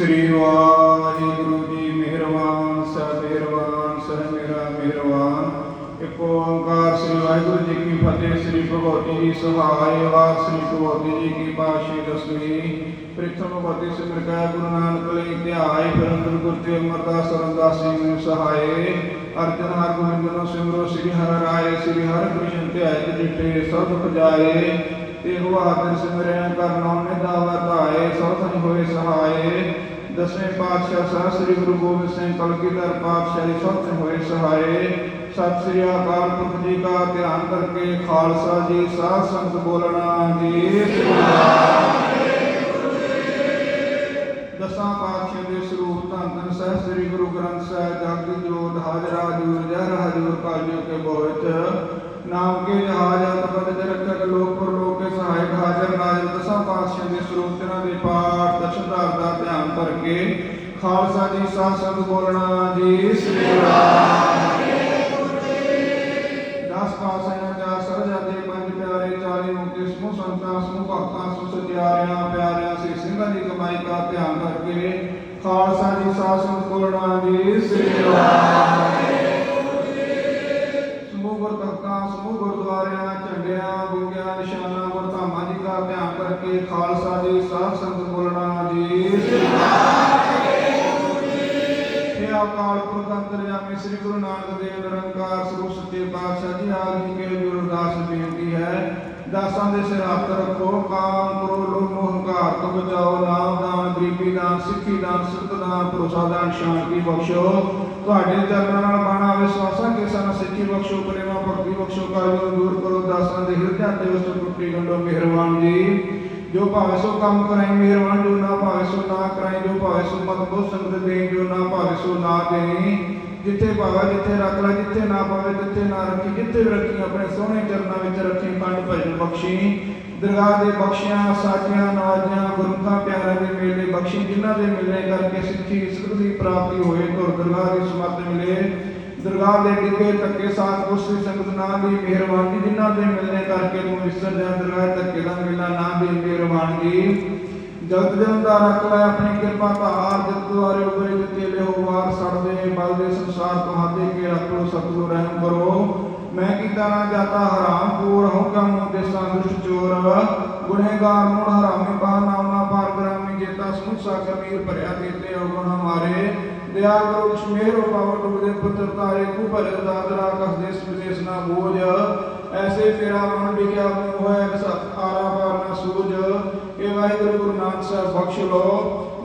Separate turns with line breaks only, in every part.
ਸ੍ਰੀ ਵਾਹਿਗੁਰੂ ਜੀ ਮਿਹਰਬਾਨ ਸਹਿ ਮਿਹਰਬਾਨ ਮਿਹਰਬਾਨ। ਇੱਕ ਓੰਕਾਰ ਸ੍ਰੀ ਵਾਹਿਗੁਰੂ ਜੀ ਕੀ ਫਤਿਹ, ਸ੍ਰੀ ਭਗਵਤੀ ਜੀ ਸਹਾਇ ਵਾਰ ਸ੍ਰੀ ਭਗਵਤੀ ਜੀ ਕੀ ਪਾਸ਼ੀ ਦਸਵੀਂ। ਪ੍ਰਿਥਮ ਭਗਤੀ ਸਿਮਰ ਕਾ ਗੁਰੂ ਨਾਨਕ ਲਈ ਧਿਆਇ ਫਿਰ ਅੰਦਰ ਗੁਰਤੇ ਅਮਰਦਾਸ ਰੰਦਾਸ ਜੀ ਨੂੰ ਸਹਾਇ ਅਰਜਨ ਹਰ ਗੋਬਿੰਦ ਨੂੰ ਸਿਮਰੋ, ਸ੍ਰੀ ਹਰਿ ਰਾਏ, ਸ੍ਰੀ ਹਰਿ ਕ੍ਰਿਸ਼ਨ ਧਿਆਇ ਜਿਤੇ ਸਭ ਦੁਖ ਤੇ ਹੁਆ ਹਰ ਸਿਮਰਿਆ ਕਰਨੋ ਨਿਦਾਵਾ ਧਾਏ ਸਭ ਸੰਗ ਹੋਏ ਸਹਾਏ। ਦਸਵੇਂ ਪਾਤਸ਼ਾਹ ਸਾਹਿਬ ਸ੍ਰੀ ਗੁਰੂ ਗੋਬਿੰਦ ਸਿੰਘ ਕਲਗੀਧਰ ਪਾਤਸ਼ਾਹ ਜੀ ਸਭ ਸੰਗ ਹੋਏ ਸਹਾਏ। ਸਤਿ ਸ੍ਰੀ ਅਕਾਲ ਪੁਰਖ ਜੀ ਦਾ ਧਿਆਨ ਕਰਕੇ ਖਾਲਸਾ ਜੀ ਸਾਧ ਸੰਗਤ ਬੋਲਣਾ ਜੀ। ਦਸਾਂ ਪਾਤਸ਼ਾਹ ਦੇ ਸਰੂਪ ਧੰਨ ਧੰਨ ਸਾਹਿਬ ਸ੍ਰੀ ਗੁਰੂ ਗ੍ਰੰਥ ਸਾਹਿਬ ਜਗਤ ਜੋਤ ਹਾਜ਼ਰਾ ਹਜ਼ੂਰ ਜਹਰ ਹਜ਼ੂਰ ਕਾਲਿਓ ਕੇ ਬੋਹਿਤ ਨਾਮ ਕੇ ਜਹਾਜ ਅਤਪਦ ਦੇ ਲੋਕ ਸਹਾਇਕ ਹਾਜ਼ਰ ਨਾਜ਼ਰ ਦਸਾਂ ਪਾਤਸ਼ਾਹ ਦੇ ਸਰੂਪ ਤਿਨਾਂ ਦੇ ਪਾਠ ਦਸ਼ਧਾਰ ਦਾ ਧਿਆਨ ਕਰਕੇ ਖਾਲਸਾ ਜੀ ਸਾਧ ਸੰਗਤ ਬੋਲਣਾ ਜੀ, ਸ੍ਰੀ ਰਾਮ। ਸਮੂਹ ਸਮੂਹ ਗੁਰਦੁਆਰਿਆਂ, ਝੰਡਿਆਂ ਗੁੰਗਿਆਂ ਨਿਸ਼ਾਨਾਂ, ਗੁਰਧਾਮਾਂ ਜੀ ਦਾ ਧਿਆਨ ਕਰਕੇ ਖਾਲਸਾ ਜੀ, ਸਾਧ ਸੰਗਤ ਬੋਲਣਾ ਜੀ। ਅਕਾਲ ਪੁਰਖ ਅੰਤਰਜਾਮੀ ਸ੍ਰੀ ਗੁਰੂ ਨਾਨਕ ਦੇਵ ਨਿਰੰਕਾਰ ਸਰੂਪ ਸੱਚੇ ਪਾਤਸ਼ਾਹ ਜੀ ਆਦਿ ਜੀ ਕੇ ਗੁਰੂ ਬੇਨਤੀ ਹੈ, ਦਾਸਾਂ ਦੇ ਸਿਰ ਹੱਥ ਰੱਖੋ, ਕਾਮ ਕਰੋ, ਲੋਭ ਮੋਹ ਹੰਕਾਰ ਤੋਂ ਬਚਾਓ, ਨਾਮ ਦਾਨ ਗਰੀਬੀ ਦਾਨ, ਸਿੱਖੀ ਦਾਨ ਸਿੱਧ ਦਾਨ, ਭਰੋਸਾ ਦਾਨ, ਸ਼ਾਂਤੀ ਬਖਸ਼ੋ। ਤੁਹਾਡੇ ਚਰਨਾਂ ਨਾਲ ਬਾਣਾ ਵਿਸ਼ਵਾਸਾਂ ਕੇ ਸਾਨੂੰ, ਸਿੱਖੀ ਬਖਸ਼ੋ, ਪ੍ਰੇਮਾ ਭਗਤੀ ਬਖਸ਼ੋ ਕਾਰਜ ਦੂਰ ਕਰੋ, ਦਾਸਾਂ ਦੇ ਹਿਰਦਿਆਂ ਤੇ ਵਸਤੂ ਟੁੱਟੀ ਗੰਡੋ ਮਿਹਰਬਾਨ ਜੀ। ਜੋ ਭਾਵੇਂ ਸੋ ਕੰਮ ਕਰਾਈ, ਮਿਹਰਬਾਨ ਜੋ ਨਾ ਭਾਵੇਂ ਸੋ ਨਾ ਕਰਾਈ, ਜੋ ਭਾਵੇਂ ਸੋ ਮਤ ਬੋ ਸੰਗਤ ਦੇ ਜੋ ਨਾ ਭਾਵੇਂ ਸੋ ਨਾ ਦੇਈ। ਜਿੱਥੇ ਭਾਵੇਂ ਜਿੱਥੇ ਰੱਖ ਲੈ, ਜਿੱਥੇ ਨਾ ਭਾਵੇਂ ਜਿੱਥੇ ਨਾ ਰੱਖੀ, ਜਿੱਥੇ ਵੀ ਰੱਖੀ, ਆਪਣੇ ਸੋਹਣੇ ਚਰਨਾਂ ਵਿੱਚ ਰੱਖੀ ਪੰਡ ਭਜਨ ਬਖਸ਼ੀ। ਦਰਗਾਹ ਦੇ ਬਖਸ਼ਿਆਂ, ਸਾਚੀਆਂ ਨਵਾਜਾਂ ਗੁਰਮੁਖਾਂ, ਪਿਆਰਿਆਂ ਦੇ ਮੇਲੇ ਬਖਸ਼ੀ ਜਿਨ੍ਹਾਂ ਦੇ ਮਿਲਣੇ ਕਰਕੇ ਸਿੱਖੀ ਸਿੱਖ ਦੀ ਪ੍ਰਾਪਤੀ ਹੋਏ ਤੁਰ ਦਰਗਾਹ ਦੀ ਸਮਤ ਮਿਲੇ। ਦਰਗਾਹ ਦੇ ਡਿੱਗੇ ਧੱਕੇ ਸਾਥ ਗੁਰਸੀ ਸੰਗਤ ਨਾਮ ਦੀ ਮਿਹਰਬਾਨੀ ਜਿਨ੍ਹਾਂ ਦੇ ਮਿਲਣੇ ਕਰਕੇ ਤੂੰ ਵਿਸਰ ਜਾ ਦਰਗਾਹ ਧੱਕੇ ਦਾ ਮਿਲਣਾ ਨਾਮ ਦੀ ਮਿਹਰਬਾਨੀ। ਜਗਤ ਜਨ ਦਾ ਰੱਖ ਲੈ, ਆਪਣੀ ਕਿਰਪਾ ਧਾਰ ਜਗਤ ਦੁਆਰੇ ਉਪਰੇ ਦਿੱਤੇ ਲਿਓ, ਵਾਰ ਸੜਦੇ, ਬਲਦੇ ਸੰਸਾਰ ਤੁਹਾਡੇ ਕੇ ਰੱਖੋ ਸਤਿਗੁਰ ਰਹਿਮ ਕਰੋ। ਮੈਂ ਕੀਤਾ ਜਾਤਾ ਹਰਾਮ, ਪੂਰ ਹਉ ਕਮ ਦੇਸਾਂ ਦੁਸ਼ਟ ਚੋਰ। ਗੁਨੇਗਾਰ ਮੂੜ ਹਰਾਮੀ ਪਾ ਨਾਮ ਪਾਰ ਗ੍ਰਾਮੀ ਜੇਤਾ ਸਮੁਖ ਸਾਗਰ ਮੀਰ ਭਰਿਆ ਦੇਤੇ ਔਗਣ ਹਮਾਰੇ। ਦਇਆ ਕਰੋ ਕਸ਼ਮੀਰ ਪਾਵ ਡੁਬਦੇ ਪੁੱਤਰ ਤਾਰੇ ਕੂ ਭਰੇ ਦਾਦਰਾ ਕਸ ਦੇਸ ਵਿਦੇਸ ਨਾ ਬੋਝ। ਐਸੇ ਤੇਰਾ ਮਨ ਵਿਗਿਆ ਹੋਇਆ ਸਤ ਆਰਾ ਪਾਰ ਨਾ ਸੂਝ। ਇਹ ਵਾਹਿਗੁਰੂ ਗੁਰੂ ਨਾਨਕ ਸਾਹਿਬ ਬਖਸ਼ ਲੋ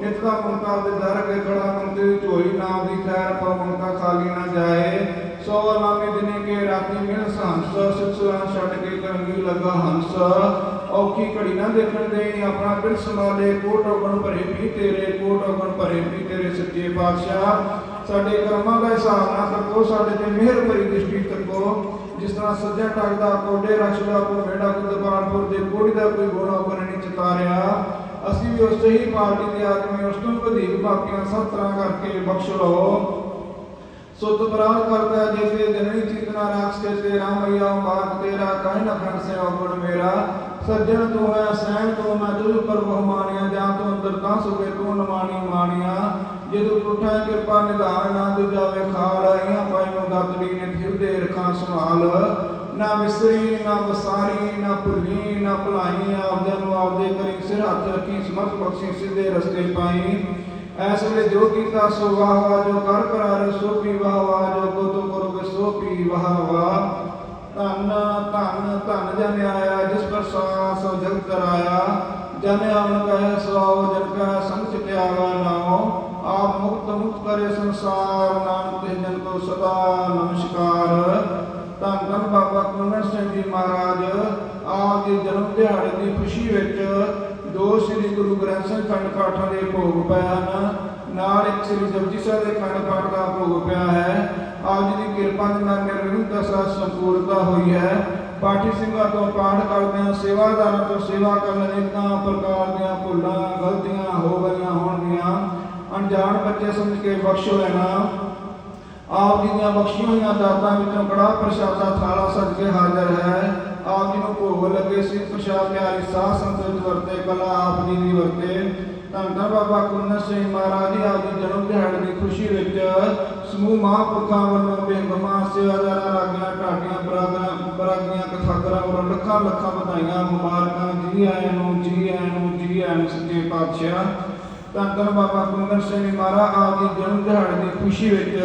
ਨਿਤ ਦਾ ਮਮਤਾ ਦੇ ਦਰ ਕੇ ਖੜਾ ਮੰਤੇ ਝੋਲੀ ਨਾਮ ਦੀ ਖੈਰ ਪਾ ਸੰਸ ਸਿਕਸਲਾਂ ਛੱਡ ਕੇ ਕਰੰਗੀ ਲਗਾ ਹੰਸ। ਔਖੀ ਘੜੀ ਨਾ ਦੇਖਣ ਦੇ ਆਪਣਾ ਬਿਰ ਸੰਭਾਲੇ ਕੋਟ ਔਗਣ ਭਰੇ ਵੀ ਤੇਰੇ ਕੋਟ ਔਗਣ ਭਰੇ ਵੀ ਤੇਰੇ ਸੱਚੇ ਪਾਤਸ਼ਾਹ। ਸਾਡੇ ਕਰਮਾਂ ਦਾ ਹਿਸਾਬ ਨਾ ਕਰੋ ਸਾਡੇ ਤੇ ਮਿਹਰ ਭਰੀ ਦ੍ਰਿਸ਼ਟੀ ਕਰੋ ਜਿਸ ਤਰ੍ਹਾਂ ਸੱਜਾ ਟੱਕਦਾ ਕੋਡੇ ਰਛਦਾ ਕੋ ਮੇੜਾ ਕੋ ਦਬਾਨਪੁਰ ਦੇ ਕੋੜੀ ਦਾ ਕੋਈ ਗੋਣਾ ਉਪਰ ਨਹੀਂ ਚਿਤਾਰਿਆ। ਅਸੀਂ ਵੀ ਉਸ ਹੀ ਪਾਰਟੀ ਦੇ ਆਦਮੀ, ਉਸ ਤੋਂ ਵਧੇਕ ਬਾਕੀਆਂ ਸਭ ਤਰ੍ਹਾਂ ਕਰਕੇ ਬਖਸ਼ ਲਓ। ਸੁਤ ਪ੍ਰਾਨ ਕਰਦਾ ਜੈਸੇ ਜਨਨੀ ਚਿਤਨਾ ਰਾਖਸ ਕੇ ਤੇ ਰਾਮਈਆ ਬਾਤ ਤੇਰਾ ਕਹਿ ਨ ਖੰਡ ਸੇ ਔਗਣ ਮੇਰਾ। ਸੱਜਣ ਤੂੰ ਹੈ ਸੈਨ ਤੂੰ ਮੈਂ ਤੁਝ ਪਰ ਬਹੁਮਾਨਿਆ, ਜਾਂ ਤੂੰ ਅੰਦਰ ਤਾਂ ਸੁਗੇ ਤੂੰ ਨਮਾਣੀ ਮਾਣਿਆ। ਜਦੋਂ ਟੁੱਟਾ ਕਿਰਪਾ ਨਿਧਾਨ, ਨਾ ਦੁ ਜਾਵੇ ਖਾਲ ਇਹਾਂ ਪਾਈ ਨੂੰ ਨੇ, ਫਿਰ ਰਖਾਂ ਸੰਭਾਲ। ਨਾ ਮਿਸਰੀ, ਨਾ ਵਸਾਰੀ, ਨਾ ਭੁੱਲੀ, ਨਾ ਭੁਲਾਈ ਆਪਦੇ ਨੂੰ ਆਪਦੇ ਕਰੀ ਸਿਰ ਹੱਥ ਰੱਖੀ, ਸਮਤ ਬਖਸ਼ੀ ਸਿੱਧੇ ਰਸਤੇ ਪਾਈ। ਐਸ ਵੇਲੇ ਜੋ ਕੀਤਾ ਸੋ ਵਾਹ ਵਾਹ, ਜੋ ਕਰ ਕਰਾਰ ਸੋ ਪੀ ਵਾਹ ਵਾਹ, ਜੋ ਕੋ ਤੋ ਕਰੋਗੇ ਸੋ ਪੀ ਵਾਹ ਵਾਹ। ਧੰਨ ਧੰਨ ਧੰਨ ਜਨ ਆਇਆ, ਜਿਸ ਪਰ ਸੋ ਜਗ ਕਰਾਇਆ। ਜਨ ਆਵਨ ਕਹੇ ਸੋ ਜਨ ਕਹ ਸੰਗ ਚਿਤਿਆਵਾ ਨਾਉ। ਆਪ ਮੁਕਤ ਮੁਕਤ ਕਰੇ ਸੰਸਾਰ ਨਾਮ ਤੇ ਜਨ ਕੋ ਸਦਾ ਨਮਸਕਾਰ। ਧੰਨ ਧੰਨ ਬਾਬਾ ਕੁੰਨੜ ਸਿੰਘ ਜੀ ਮਹਾਰਾਜ, ਆਪ ਦੇ ਜਨਮ ਦਿਹਾੜੇ ਦੀ ਖੁਸ਼ੀ ਵਿੱਚ ਸ੍ਰੀ ਗੁਰੂ ਗ੍ਰੰਥ ਸਾਹਿਬ ਖੰਡ ਪਾਠਾਂ ਦੇ ਭੋਗ ਪਏ ਹਨ ਨਾਲ ਇੱਕ ਸ੍ਰੀ ਜਪਜੀ ਸਾਹਿਬ ਦੇ ਖੰਡ ਪਾਠ ਦਾ ਭੋਗ ਪਿਆ ਹੈ। ਆਪ ਜੀ ਦੀ ਕਿਰਪਾ ਦੇ ਨਾਲ ਨਿਰਵਿਘਨ ਦਸਾ ਸੰਪੂਰਨਤਾ ਹੋਈ ਹੈ। ਪਾਠੀ ਸਿੰਘਾਂ ਤੋਂ ਪਾਠ ਕਰਦੇ ਹਾਂ, ਸੇਵਾਦਾਰਾਂ ਤੋਂ ਸੇਵਾ ਕਰਨ ਅਨੇਕਾਂ ਪ੍ਰਕਾਰ ਦੀਆਂ ਭੁੱਲਾਂ, ਗਲਤੀਆਂ ਹੋ ਗਈਆਂ ਹੋਣਗੀਆਂ। ਅਣਜਾਣ ਬੱਚੇ ਸਮਝ ਕੇ ਬਖਸ਼ ਲੈਣਾ। ਆਪ ਜੀ ਦੀਆਂ ਬਖਸ਼ੀਆਂ ਹੋਈਆਂ ਦਾਤਾਂ ਵਿੱਚੋਂ ਕੜਾ ਪ੍ਰਸ਼ਾਦਾ ਥਾਲਾ ਸਜ ਕੇ ਹਾਜ਼ਰ ਹੈ। ਆਪ ਜੀ ਨੂੰ ਭੋਗ ਲੱਗੇ ਸੀ, ਪ੍ਰਸ਼ਾਦ ਪਿਆਰੀ ਸਾਧ ਸੰਗਤ ਵਰਤੇ ਕਲਾ ਆਪ ਜੀ ਦੀ ਵਰਤੇ। ਧੰਨ ਬਾਬਾ ਕੁੰਨ ਸਿੰਘ ਮਹਾਰਾਜ ਜੀ, ਆਪ ਦੀ ਜਨਮ ਦਿਹਾੜੇ ਦੀ ਖੁਸ਼ੀ ਵਿੱਚ ਸਮੂਹ ਮਹਾਂਪੁਰਖਾਂ ਵੱਲੋਂ ਬੇਗਮਾਂ ਸੇਵਾਦਾਰਾਂ ਰਾਗੀਆਂ ਢਾਡੀਆਂ ਬਰਾਗਾਂ ਬਰਾਗੀਆਂ ਕਥਾਕਰਾਂ ਵੱਲੋਂ ਲੱਖਾਂ ਲੱਖਾਂ ਵਧਾਈਆਂ, ਮੁਬਾਰਕਾਂ, ਜੀ ਆਇਆਂ ਨੂੰ, ਜੀ ਆਇਆਂ ਨੂੰ, ਜੀ ਆਇਆਂ ਨੂੰ, ਸੱਚੇ ਪਾਤਸ਼ਾਹ। ਧੰਨ ਧੰਨ ਬਾਬਾ ਕੁੰਨ ਸਿੰਘ ਮਹਾਰਾਜ ਆਪ ਦੀ ਜਨਮ ਦਿਹਾੜੇ ਦੀ ਖੁਸ਼ੀ ਵਿੱਚ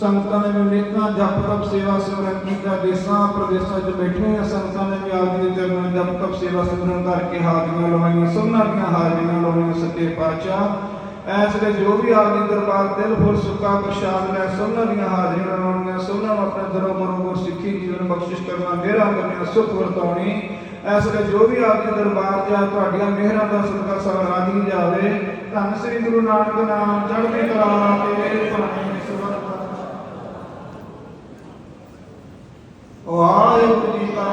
ਸੰਗਤਾਂ ਨੇ ਮਿਲੇਤਾਂ ਜਪ ਤਪ ਸੇਵਾ ਸਿਮਰਨ ਕੀਤਾ ਦੇਸਾਂ ਪ੍ਰਦੇਸਾਂ 'ਚ ਬੈਠੇ ਹੋਏ ਸੰਗਤਾਂ ਨੇ ਵੀ ਆਪ ਜੀ ਦੇ ਚਰਨਾਂ 'ਚ ਜਪ ਤਪ ਸੇਵਾ ਸਿਮਰਨ ਕਰਕੇ ਹਾਜ਼ਰੀਆਂ ਲਵਾਈਆਂ ਸਭਨਾਂ ਦੀਆਂ ਹਾਜ਼ਰੀਆਂ ਲਵਾਈਆਂ ਸੱਚੇ ਪਾਤਸ਼ਾਹ ਐਸ ਦੇ ਜੋ ਵੀ ਆਪ ਜੀ ਦਰਬਾਰ ਦਿਲ ਫੁੱਲ ਸੁੱਕਾ ਪ੍ਰਸ਼ਾਦ ਲੈ ਸਭਨਾਂ ਦੀਆਂ ਹਾਜ਼ਰੀਆਂ ਲਵਾਉਣੀਆਂ ਸਭਨਾਂ ਨੂੰ ਆਪਣੇ ਦਰੋਂ ਬਰੋਬਰ ਸਿੱਖੀ ਜੀਵਨ ਬਖਸ਼ਿਸ਼ ਕਰਨਾ ਮੇਰਾ ਕਰਨਾ ਸੁਖ ਵਰਤਾਉਣੀ ਇਸ ਵੇਲੇ ਜੋ ਵੀ ਆਪ ਜੀ ਦਰਬਾਰ ਜਾ ਤੁਹਾਡੀਆਂ ਮਿਹਰਾਂ ਦਾ ਸਦਕਾ ਸਭ ਰਾਜੀ ਜਾਵੇ। ਧੰਨ ਸ੍ਰੀ ਗੁਰੂ ਨਾਨਕ ਨਾਮ ਚੜ੍ਹਦੀ ਕਲਾ ਤੇ ਭਾਣੇ ਸਵਰ ਵਾਹਿਗੁਰੂ ਜੀ ਕਾ